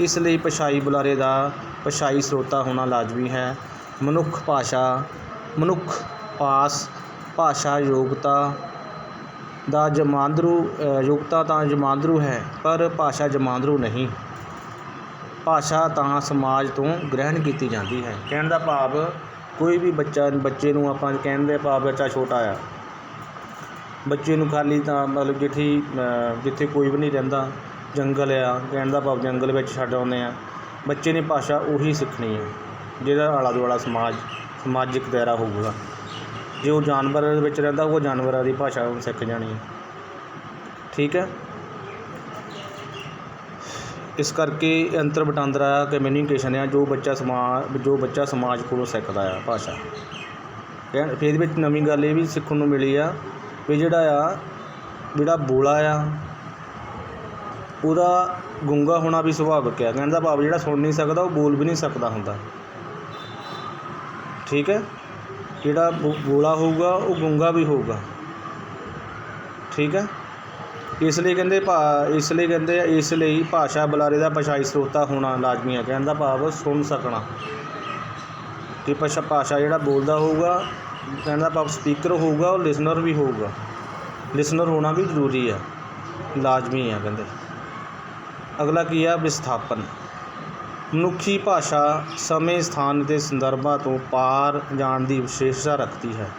ਇਸ ਲਈ ਭਾਸ਼ਾਈ ਬੁਲਾਰੇ ਦਾ ਭਾਸ਼ਾਈ ਸਰੋਤਾ ਹੋਣਾ ਲਾਜ਼ਮੀ ਹੈ। ਮਨੁੱਖ ਭਾਸ਼ਾ, ਮਨੁੱਖ ਪਾਸ ਭਾਸ਼ਾ ਯੋਗਤਾ ਦਾ ਜਮਾਂਦਰੂ ਯੋਗਤਾ ਤਾਂ ਜਮਾਂਦਰੂ ਹੈ, ਪਰ ਭਾਸ਼ਾ ਜਮਾਂਦਰੂ ਨਹੀਂ। ਭਾਸ਼ਾ ਤਾਂ ਸਮਾਜ ਤੋਂ ਗ੍ਰਹਿਣ ਕੀਤੀ ਜਾਂਦੀ ਹੈ। ਕਹਿਣ ਦਾ ਭਾਵ, ਕੋਈ ਵੀ ਬੱਚਾ, ਬੱਚੇ ਨੂੰ ਆਪਾਂ ਕਹਿਣ ਦੇ ਭਾਵ ਬੱਚਾ ਛੋਟਾ ਆ। ਬੱਚੇ ਨੂੰ ਖਾਲੀ ਤਾਂ ਮਤਲਬ ਜਿੱਥੇ ਜਿੱਥੇ ਕੋਈ ਵੀ ਨਹੀਂ ਰਹਿੰਦਾ, ਜੰਗਲ ਆ, ਕਹਿਣ ਦਾ ਭਾਵ ਜੰਗਲ ਵਿੱਚ ਛੱਡ ਆਉਂਦੇ ਆ। ਬੱਚੇ ਨੇ ਭਾਸ਼ਾ ਉਹੀ ਸਿੱਖਣੀ ਹੈ, ਜਿਹਦਾ ਆਲਾ ਦੁਆਲਾ ਸਮਾਜ, ਸਮਾਜਿਕ ਦਾਇਰਾ ਹੋਊਗਾ। ਜੇ ਉਹ ਜਾਨਵਰ ਵਿੱਚ ਰਹਿੰਦਾ, ਉਹ ਜਾਨਵਰਾਂ ਦੀ ਭਾਸ਼ਾ ਉਹਨੂੰ ਸਿੱਖ ਜਾਣੀ ਹੈ। ਠੀਕ ਹੈ? ਇਸ ਕਰਕੇ ਅੰਤਰ ਵਟਾਂਦਰਾ ਕਮਿਊਨੀਕੇਸ਼ਨ ਆ, ਜੋ ਬੱਚਾ ਸਮਾਜ ਜੋ ਬੱਚਾ ਸਮਾਜ ਕੋਲੋਂ ਸਿੱਖਦਾ ਆ ਭਾਸ਼ਾ। ਫਿਰ ਇਹਦੇ ਵਿੱਚ ਨਵੀਂ ਗੱਲ ਇਹ ਵੀ ਸਿੱਖਣ ਨੂੰ ਮਿਲੀ ਆ ਵੀ ਜਿਹੜਾ ਆ, ਜਿਹੜਾ ਬੋਲਾ ਆ, ਉਹਦਾ ਗੁੰਗਾ ਹੋਣਾ ਵੀ ਸੁਭਾਵਿਕ ਆ। ਕਹਿੰਦਾ ਭਾਵ ਜਿਹੜਾ ਸੁਣ ਨਹੀਂ ਸਕਦਾ, ਉਹ ਬੋਲ ਵੀ ਨਹੀਂ ਸਕਦਾ ਹੁੰਦਾ। ਠੀਕ ਹੈ? ਜਿਹੜਾ ਬੋ- ਬੋਲਾ ਹੋਊਗਾ, ਉਹ ਗੂੰਗਾ ਵੀ ਹੋਊਗਾ। ਠੀਕ ਹੈ? ਇਸ ਲਈ ਕਹਿੰਦੇ ਭਾ, ਇਸ ਲਈ ਕਹਿੰਦੇ ਇਸ ਲਈ ਭਾਸ਼ਾ ਬੁਲਾਰੇ ਦਾ ਭਾਸ਼ਾਈ ਸਰੋਤਾ ਹੋਣਾ ਲਾਜ਼ਮੀ ਹੈ ਕਹਿਣ ਦਾ ਭਾਵ, ਸੁਣ ਸਕਣਾ। ਕਿ ਭਾਸ਼ਾ ਭਾਸ਼ਾ ਜਿਹੜਾ ਬੋਲਦਾ ਹੋਊਗਾ, ਕਹਿਣ ਦਾ ਭਾਵ ਸਪੀਕਰ ਹੋਊਗਾ, ਉਹ ਲਿਸਨਰ ਵੀ ਹੋਊਗਾ। ਲਿਸਨਰ ਹੋਣਾ ਵੀ ਜ਼ਰੂਰੀ ਹੈ ਲਾਜ਼ਮੀ ਹੈ ਕਹਿੰਦੇ। ਅਗਲਾ ਕੀ ਆ? ਵਿਸਥਾਪਨ। ਮਨੁੱਖੀ ਭਾਸ਼ਾ ਸਮੇਂ ਸਥਾਨ ਅਤੇ ਸੰਦਰਭਾਂ ਤੋਂ ਪਾਰ ਜਾਣ ਦੀ ਵਿਸ਼ੇਸ਼ਤਾ ਰੱਖਦੀ ਹੈ।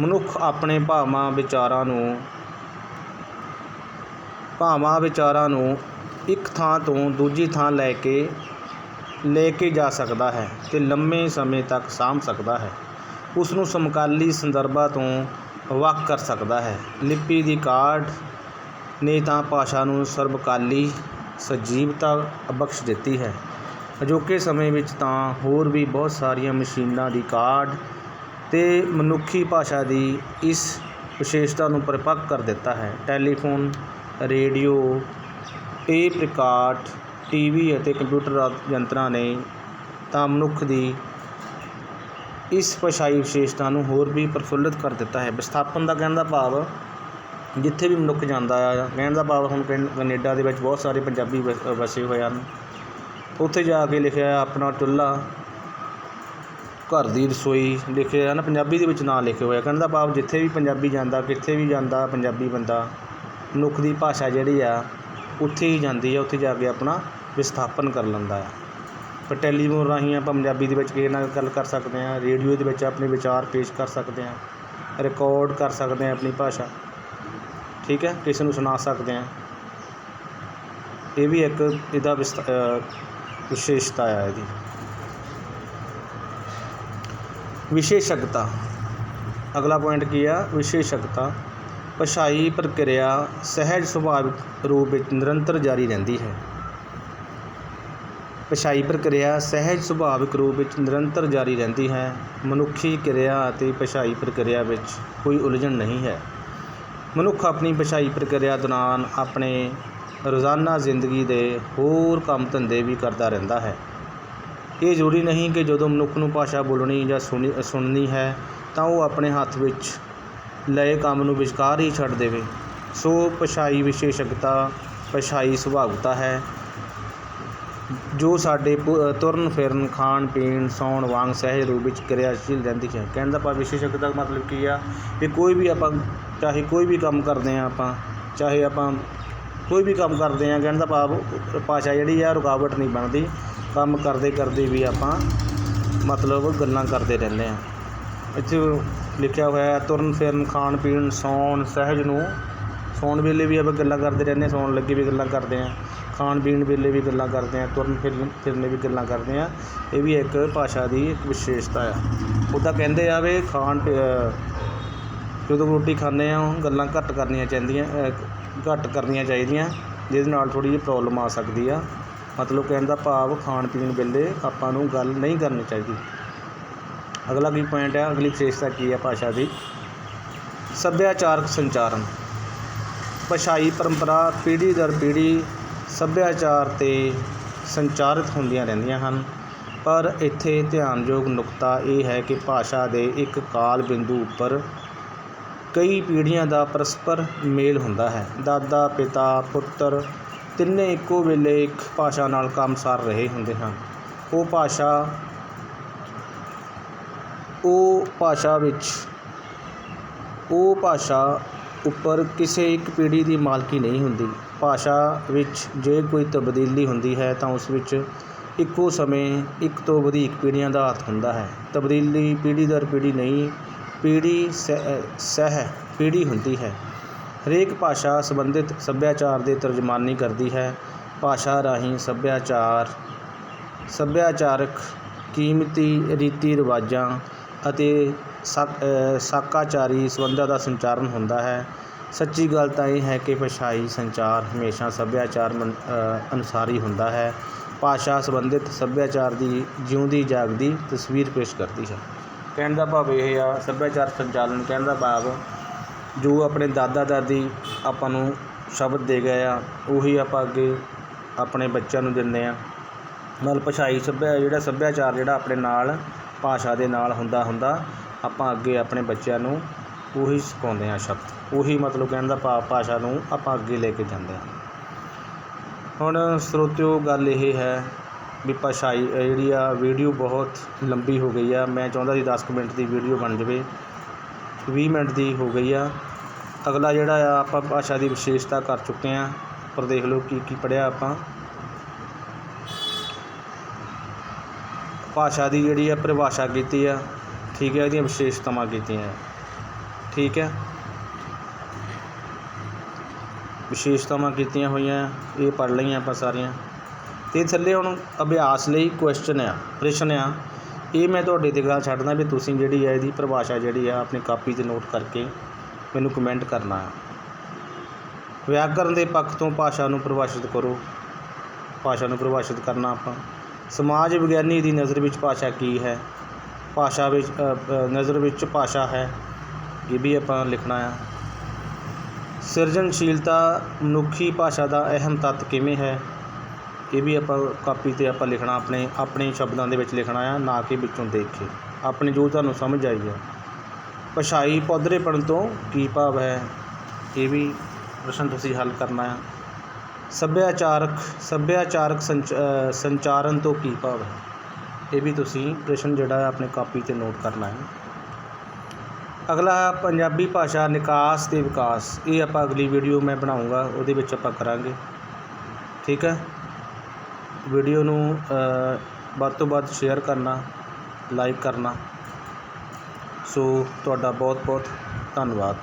ਮਨੁੱਖ ਆਪਣੇ ਭਾਵਾਂ ਵਿਚਾਰਾਂ ਨੂੰ ਭਾਵਾਂ ਵਿਚਾਰਾਂ ਨੂੰ ਇੱਕ ਥਾਂ ਤੋਂ ਦੂਜੀ ਥਾਂ ਲੈ ਕੇ ਲੈ ਕੇ ਜਾ ਸਕਦਾ ਹੈ ਤੇ ਲੰਮੇ ਸਮੇਂ ਤੱਕ ਸਾਂਭ ਸਕਦਾ ਹੈ। ਉਸ ਨੂੰ ਸਮਕਾਲੀ ਸੰਦਰਭਾਂ ਤੋਂ ਵੱਖ ਕਰ ਸਕਦਾ ਹੈ। ਲਿਪੀ ਦੀ ਕਾਢ ਨੇ ਤਾਂ ਭਾਸ਼ਾ ਨੂੰ ਸਰਬਕਾਲੀ ਸਜੀਵਤਾ ਬਖਸ਼ ਦਿੱਤੀ ਹੈ। ਅਜੋਕੇ ਸਮੇਂ ਵਿੱਚ ਤਾਂ ਹੋਰ ਵੀ ਬਹੁਤ ਸਾਰੀਆਂ ਮਸ਼ੀਨਾਂ ਦੀ ਕਾਢ ਅਤੇ ਮਨੁੱਖੀ ਭਾਸ਼ਾ ਦੀ ਇਸ ਵਿਸ਼ੇਸ਼ਤਾ ਨੂੰ ਪਰਿਪੱਕ ਕਰ ਦਿੱਤਾ ਹੈ। Telephone, radio tape record T V ਅਤੇ ਕੰਪਿਊਟਰ ਆਦਿ ਯੰਤਰਾਂ ਨੇ ਤਾਂ ਮਨੁੱਖ ਦੀ ਇਸ ਭਾਸ਼ਾਈ ਵਿਸ਼ੇਸ਼ਤਾ ਨੂੰ ਹੋਰ ਵੀ ਪ੍ਰਫੁੱਲਿਤ ਕਰ ਦਿੱਤਾ ਹੈ। ਵਿਸਥਾਪਨ ਦਾ ਕਹਿਣ ਦਾ ਭਾਵ, ਜਿੱਥੇ ਵੀ ਮਨੁੱਖ ਜਾਂਦਾ ਆ, ਕਹਿਣ ਦਾ ਭਾਵ ਹੁਣ ਕੈਨ- ਕੈਨੇਡਾ ਦੇ ਵਿੱਚ ਬਹੁਤ ਸਾਰੇ ਪੰਜਾਬੀ ਵਸ- ਵਸੇ ਹੋਏ ਹਨ। ਉੱਥੇ ਜਾ ਕੇ ਲਿਖਿਆ ਆਪਣਾ ਚੁੱਲ੍ਹਾ ਘਰ ਦੀ ਰਸੋਈ ਲਿਖਿਆ ਨਾ ਪੰਜਾਬੀ ਦੇ ਵਿੱਚ ਨਾਂ ਲਿਖਿਆ ਹੋਇਆ ਕਹਿੰਦਾ ਭਾਵ ਜਿੱਥੇ ਵੀ ਪੰਜਾਬੀ ਜਾਂਦਾ, ਕਿੱਥੇ ਵੀ ਜਾਂਦਾ ਪੰਜਾਬੀ ਬੰਦਾ, ਮਨੁੱਖ ਦੀ ਭਾਸ਼ਾ ਜਿਹੜੀ ਆ, ਉੱਥੇ ਹੀ ਜਾਂਦੀ ਆ, ਉੱਥੇ ਜਾ ਕੇ ਆਪਣਾ ਵਿਸਥਾਪਨ ਕਰ ਲੈਂਦਾ ਆ। ਪਰ ਟੈਲੀਫੋਨ ਰਾਹੀਂ ਆਪਾਂ ਪੰਜਾਬੀ ਦੇ ਵਿੱਚ ਕਿਸੇ ਨਾਲ ਗੱਲ ਕਰ ਸਕਦੇ ਹਾਂ ਰੇਡੀਓ ਦੇ ਵਿੱਚ ਆਪਣੇ ਵਿਚਾਰ ਪੇਸ਼ ਕਰ ਸਕਦੇ ਹਾਂ ਰਿਕਾਰਡ ਕਰ ਸਕਦੇ ਹਾਂ ਆਪਣੀ ਭਾਸ਼ਾ। ਠੀਕ ਹੈ, ਕਿਸੇ ਨੂੰ ਸੁਣਾ ਸਕਦੇ ਹਾਂ ਇਹ ਵੀ ਇੱਕ ਇਹਦਾ ਵਿਸਥ- ਵਿਸ਼ੇਸ਼ਤਾ ਹੈ ਇਹਦੀ। ਵਿਸ਼ੇਸ਼ਕਤਾ। ਅਗਲਾ ਪੁਆਇੰਟ ਕੀ ਆ? ਵਿਸ਼ੇਸ਼ਕਤਾ। ਭਾਸ਼ਾਈ ਪ੍ਰਕਿਰਿਆ ਸਹਿਜ ਸੁਭਾਵਿਕ ਰੂਪ ਵਿੱਚ ਨਿਰੰਤਰ ਜਾਰੀ ਰਹਿੰਦੀ ਹੈ। ਭਾਸ਼ਾਈ ਪ੍ਰਕਿਰਿਆ ਸਹਿਜ ਸੁਭਾਵਿਕ ਰੂਪ ਵਿੱਚ ਨਿਰੰਤਰ ਜਾਰੀ ਰਹਿੰਦੀ ਹੈ। ਮਨੁੱਖੀ ਕਿਰਿਆ ਅਤੇ ਭਾਸ਼ਾਈ ਪ੍ਰਕਿਰਿਆ ਵਿੱਚ ਕੋਈ ਉਲਝਣ ਨਹੀਂ ਹੈ। ਮਨੁੱਖ ਆਪਣੀ ਭਾਸ਼ਾਈ ਪ੍ਰਕਿਰਿਆ ਦੌਰਾਨ ਆਪਣੇ ਰੋਜ਼ਾਨਾ ਜ਼ਿੰਦਗੀ ਦੇ ਹੋਰ ਕੰਮ ਧੰਦੇ ਵੀ ਕਰਦਾ ਰਹਿੰਦਾ ਹੈ। ਇਹ ਜ਼ਰੂਰੀ ਨਹੀਂ ਕਿ ਜਦੋਂ ਮਨੁੱਖ ਨੂੰ ਭਾਸ਼ਾ ਬੋਲਣੀ ਜਾਂ ਸੁਣੀ, ਸੁਣਨੀ ਹੈ, ਤਾਂ ਉਹ ਆਪਣੇ ਹੱਥ ਵਿੱਚ ਲਏ ਕੰਮ ਨੂੰ ਵਿਚਕਾਰ ਹੀ ਛੱਡ ਦੇਵੇ। ਸੋ ਭਾਸ਼ਾਈ ਵਿਸ਼ੇਸ਼ਕਤਾ ਭਾਸ਼ਾਈ ਸੁਭਾਵਿਕਤਾ ਹੈ, ਜੋ ਸਾਡੇ ਪੁ- ਤੁਰਨ ਫਿਰਨ, ਖਾਣ ਪੀਣ, ਸੌਣ, ਵਾਂਗ ਸਹਿਜ ਰੂਪ ਵਿੱਚ ਕਿਰਿਆਸ਼ੀਲ ਰਹਿੰਦੀ ਹੈ। ਕਹਿਣ ਦਾ ਭਾਵ ਵਿਸ਼ੇਸ਼ਕਤਾ ਦਾ ਮਤਲਬ ਕੀ ਆ? ਕਿ ਕੋਈ ਵੀ ਆਪਾਂ, ਚਾਹੇ ਕੋਈ ਵੀ ਕੰਮ ਕਰਦੇ ਆ ਆਪਾਂ, ਚਾਹੇ ਆਪਾਂ ਕੋਈ ਵੀ ਕੰਮ ਕਰਦੇ ਆ, ਕਹਿਣ ਦਾ ਭਾਵ ਭਾਸ਼ਾ ਜਿਹੜੀ ਆ ਰੁਕਾਵਟ ਨਹੀਂ ਬਣਦੀ। ਕੰਮ ਕਰਦੇ ਕਰਦੇ ਵੀ ਆਪਾਂ ਮਤਲਬ ਗੱਲਾਂ ਕਰਦੇ ਰਹਿੰਦੇ ਆ। ਇੱਥੇ ਲਿਖਿਆ ਹੋਇਆ ਹੈ, ਤੁਰਨ ਫਿਰਨ, ਖਾਣ ਪੀਣ, ਸੌਣ, ਸਹਿਜ ਨੂੰ। ਸੌਣ ਵੇਲੇ ਵੀ ਆਪਾਂ ਗੱਲਾਂ ਕਰਦੇ ਰਹਿੰਦੇ ਹਾਂ ਸੌਣ ਲੱਗੇ ਵੀ ਗੱਲਾਂ ਕਰਦੇ ਹਾਂ ਖਾਣ ਪੀਣ ਵੇਲੇ ਵੀ ਗੱਲਾਂ ਕਰਦੇ ਹਾਂ ਤੁਰਨ ਫਿਰਨ ਫਿਰਨੇ ਵੀ ਗੱਲਾਂ ਕਰਦੇ ਹਾਂ ਇਹ ਵੀ ਇੱਕ ਭਾਸ਼ਾ ਦੀ ਇੱਕ ਵਿਸ਼ੇਸ਼ਤਾ ਆ। ਉਹਦਾ ਕਹਿੰਦੇ ਆ ਵੀ ਖਾਣ ਜਦੋਂ ਰੋਟੀ ਖਾਂਦੇ ਆ ਗੱਲਾਂ ਘੱਟ ਕਰਨੀਆਂ ਚਾਹੀਦੀਆਂ ਘੱਟ ਕਰਨੀਆਂ ਚਾਹੀਦੀਆਂ, ਜਿਹਦੇ ਨਾਲ ਥੋੜ੍ਹੀ ਜਿਹੀ ਪ੍ਰੋਬਲਮ ਆ ਸਕਦੀ ਆ। ਮਤਲਬ ਕਹਿਣ ਦਾ ਭਾਵ, ਖਾਣ ਪੀਣ ਵੇਲੇ ਆਪਾਂ ਨੂੰ ਗੱਲ ਨਹੀਂ ਕਰਨੀ ਚਾਹੀਦੀ। ਅਗਲਾ ਕੀ ਪੁਆਇੰਟ ਹੈ ਅਗਲੀ ਵਿਸ਼ੇਸ਼ਤਾ ਕੀ ਹੈ ਭਾਸ਼ਾ ਦੀ? ਸੱਭਿਆਚਾਰਕ ਸੰਚਾਰਨ। ਭਾਸ਼ਾਈ ਪਰੰਪਰਾ ਪੀੜ੍ਹੀ ਦਰ ਪੀੜ੍ਹੀ ਸੱਭਿਆਚਾਰ 'ਤੇ ਸੰਚਾਰਿਤ ਹੁੰਦੀਆਂ ਰਹਿੰਦੀਆਂ ਹਨ। ਪਰ ਇੱਥੇ ਧਿਆਨਯੋਗ ਨੁਕਤਾ ਇਹ ਹੈ ਕਿ ਭਾਸ਼ਾ ਦੇ ਇੱਕ ਕਾਲ ਬਿੰਦੂ ਉੱਪਰ ਕਈ ਪੀੜ੍ਹੀਆਂ ਦਾ ਪਰਸਪਰ ਮੇਲ ਹੁੰਦਾ ਹੈ। ਦਾਦਾ, ਪਿਤਾ, ਪੁੱਤਰ ਤਿੰਨੇ ਇੱਕੋ ਵੇਲੇ ਇੱਕ ਭਾਸ਼ਾ ਨਾਲ ਕੰਮ ਸਾਰ ਰਹੇ ਹੁੰਦੇ ਹਨ। ਉਹ ਭਾਸ਼ਾ ਉਹ ਭਾਸ਼ਾ ਵਿੱਚ, ਉਹ ਭਾਸ਼ਾ ਉੱਪਰ ਕਿਸੇ ਇੱਕ ਪੀੜ੍ਹੀ ਦੀ ਮਾਲਕੀ ਨਹੀਂ ਹੁੰਦੀ। ਭਾਸ਼ਾ ਵਿੱਚ ਜੇ ਕੋਈ ਤਬਦੀਲੀ ਹੁੰਦੀ ਹੈ ਤਾਂ ਉਸ ਵਿੱਚ ਇੱਕੋ ਸਮੇਂ ਇੱਕ ਤੋਂ ਵਧੇਕ ਪੀੜ੍ਹੀਆਂ ਦਾ ਹੱਥ ਹੁੰਦਾ ਹੈ। ਤਬਦੀਲੀ ਪੀੜ੍ਹੀ ਦਰ ਪੀੜ੍ਹੀ ਨਹੀਂ ਪੀੜ੍ਹੀ ਸਹਿ ਸਹਿ ਪੀੜ੍ਹੀ ਹੁੰਦੀ ਹੈ। ਹਰੇਕ ਭਾਸ਼ਾ ਸੰਬੰਧਿਤ ਸੱਭਿਆਚਾਰ ਦੀ ਤਰਜਮਾਨੀ ਕਰਦੀ ਹੈ। ਭਾਸ਼ਾ ਰਾਹੀਂ ਸੱਭਿਆਚਾਰ, ਸੱਭਿਆਚਾਰਕ ਕੀਮਤੀ ਰੀਤੀ ਰਿਵਾਜਾਂ ਅਤੇ ਸਾਕਾਚਾਰੀ ਸੰਬੰਧਾਂ ਦਾ ਸੰਚਾਰਨ ਹੁੰਦਾ ਹੈ। ਸੱਚੀ ਗੱਲ ਤਾਂ ਇਹ ਹੈ ਕਿ ਭਾਸ਼ਾਈ ਸੰਚਾਰ ਹਮੇਸ਼ਾ ਸੱਭਿਆਚਾਰ ਮਨ- ਅਨੁਸਾਰ ਹੀ ਹੁੰਦਾ ਹੈ। ਭਾਸ਼ਾ ਸੰਬੰਧਿਤ ਸੱਭਿਆਚਾਰ ਦੀ ਜਿਉਂਦੀ ਜਾਗਦੀ ਤਸਵੀਰ ਪੇਸ਼ ਕਰਦੀ ਹੈ। ਕਹਿਣ ਦਾ ਭਾਵ ਇਹ ਆ, ਸੱਭਿਆਚਾਰ ਸੰਚਾਲਨ ਕਹਿਣ ਦਾ ਭਾਵ ਜੋ ਆਪਣੇ ਦਾਦਾ ਦਾਦੀ ਆਪਾਂ ਨੂੰ ਸ਼ਬਦ ਦੇ ਗਏ ਆ, ਉਹੀ ਆਪਾਂ ਅੱਗੇ ਆਪਣੇ ਬੱਚਿਆਂ ਨੂੰ ਦਿੰਦੇ ਆ। ਮਤਲਬ ਭਾਸ਼ਾਈ ਸੱਭਿਆ, ਜਿਹੜਾ ਸੱਭਿਆਚਾਰ ਜਿਹੜਾ ਆਪਣੇ ਨਾਲ, ਭਾਸ਼ਾ ਦੇ ਨਾਲ ਹੁੰਦਾ ਹੁੰਦਾ, ਆਪਾਂ ਅੱਗੇ ਆਪਣੇ ਬੱਚਿਆਂ ਨੂੰ ਉਹੀ ਸਿਖਾਉਂਦੇ ਆ ਸ਼ਬਦ। ਉਹੀ ਮਤਲਬ ਕਹਿਣ ਦਾ ਭਾਵ ਭਾਸ਼ਾ ਨੂੰ ਆਪਾਂ ਅੱਗੇ ਲੈ ਕੇ ਜਾਂਦੇ ਹਾਂ ਹੁਣ ਸਰੋਤਿਓ ਗੱਲ ਇਹ ਹੈ ਵੀ ਭਾਸ਼ਾਈ ਜਿਹੜੀ ਆ ਵੀਡੀਓ ਬਹੁਤ ਲੰਬੀ ਹੋ ਗਈ ਆ। ਮੈਂ ਚਾਹੁੰਦਾ ਸੀ 10 ਕੁ ਮਿੰਟ ਦੀ ਵੀਡੀਓ ਬਣ ਜਾਵੇ। 20 ਮਿੰਟ ਦੀ ਹੋ ਗਈ ਆ। ਅਗਲਾ ਜਿਹੜਾ ਆ, ਆਪਾਂ ਭਾਸ਼ਾ ਦੀ ਵਿਸ਼ੇਸ਼ਤਾ ਕਰ ਚੁੱਕੇ ਆ। ਪਰ ਦੇਖ ਲਓ ਕੀ ਕੀ ਪੜਿਆ ਆਪਾਂ। ਭਾਸ਼ਾ ਦੀ ਜਿਹੜੀ ਆ ਪਰਿਭਾਸ਼ਾ ਕੀਤੀ ਆ, ਠੀਕ ਹੈ ਇਹਦੀਆਂ ਵਿਸ਼ੇਸ਼ਤਾਵਾਂ ਕੀਤੀਆਂ ਠੀਕ ਹੈ ਵਿਸ਼ੇਸ਼ਤਾਵਾਂ ਕੀਤੀਆਂ ਹੋਈਆਂ, ਇਹ ਪੜ੍ਹ ਲਈਆਂ ਆਪਾਂ ਸਾਰੀਆਂ। ਤੇ ਥੱਲੇ ਹੁਣ ਅਭਿਆਸ ਲਈ ਕੁਐਸਚਨ ਆ, ਪ੍ਰਸ਼ਨ ਆ। ਇਹ ਮੈਂ ਤੁਹਾਡੇ ਤੇ ਗੱਲ ਛੱਡਦਾ ਵੀ ਤੁਸੀਂ ਜਿਹੜੀ ਆ ਇਹਦੀ ਪਰਿਭਾਸ਼ਾ ਜਿਹੜੀ ਆ ਆਪਣੀ ਕਾਪੀ ਤੇ ਨੋਟ ਕਰਕੇ ਮੈਨੂੰ ਕਮੈਂਟ ਕਰਨਾ ਆ। ਵਿਆਕਰਨ ਦੇ ਪੱਖ ਤੋਂ ਭਾਸ਼ਾ ਨੂੰ ਪਰਿਭਾਸ਼ਿਤ ਕਰੋ। ਭਾਸ਼ਾ ਨੂੰ ਪਰਿਭਾਸ਼ਿਤ ਕਰਨਾ ਆਪਾਂ। ਸਮਾਜ ਵਿਗਿਆਨੀ ਦੀ ਨਜ਼ਰ ਵਿੱਚ ਭਾਸ਼ਾ ਕੀ ਹੈ? ਭਾਸ਼ਾ ਵਿੱਚ ਨਜ਼ਰ ਵਿੱਚ ਭਾਸ਼ਾ ਹੈ, ਇਹ ਵੀ ਆਪਾਂ ਲਿਖਣਾ ਆ। ਸਿਰਜਣਸ਼ੀਲਤਾ ਮਨੁੱਖੀ ਭਾਸ਼ਾ ਦਾ ਅਹਿਮ ਤੱਤ ਕਿਵੇਂ ਹੈ? ਇਹ ਵੀ ਆਪਾਂ ਕਾਪੀ ਤੇ ਆਪਾਂ ਲਿਖਣਾ, ਆਪਣੇ ਆਪਣੇ ਸ਼ਬਦਾਂ ਦੇ ਵਿੱਚ ਲਿਖਣਾ ਆ, ਨਾ ਕਿ ਵਿੱਚੋਂ ਦੇਖ ਕੇ। ਆਪਣੇ ਜੋ ਤੁਹਾਨੂੰ ਸਮਝ ਆਈ ਆ। ਭਾਸ਼ਾਈ ਪੌਧਰੇਪਣ ਤੋਂ ਕੀ ਭਾਵ ਹੈ, ਇਹ ਵੀ ਪ੍ਰਸ਼ਨ ਤੁਸੀਂ ਹੱਲ ਕਰਨਾ ਆ। ਸੱਭਿਆਚਾਰਕ ਸੱਭਿਆਚਾਰਕ ਸੰਚ ਸੰਚਾਰਨ ਤੋਂ ਕੀ ਭਾਵ ਹੈ? ਇਹ ਵੀ ਤੁਸੀਂ ਪ੍ਰਸ਼ਨ ਜਿਹੜਾ ਆਪਣੇ ਕਾਪੀ ਤੇ ਨੋਟ ਕਰਨਾ ਹੈ। ਅਗਲਾ ਹੈ ਪੰਜਾਬੀ ਭਾਸ਼ਾ ਨਿਕਾਸ ਤੇ ਵਿਕਾਸ। ਇਹ ਆਪਾਂ ਅਗਲੀ ਵੀਡੀਓ ਮੈਂ ਬਣਾਉਂਗਾ, ਉਹਦੇ ਵਿੱਚ ਆਪਾਂ ਕਰਾਂਗੇ। ਠੀਕ ਹੈ? ਵੀਡੀਓ ਨੂੰ ਵੱਧ ਤੋਂ ਵੱਧ ਸ਼ੇਅਰ ਕਰਨਾ ਲਾਈਕ ਕਰਨਾ। ਸੋ ਤੁਹਾਡਾ ਬਹੁਤ ਬਹੁਤ ਧੰਨਵਾਦ।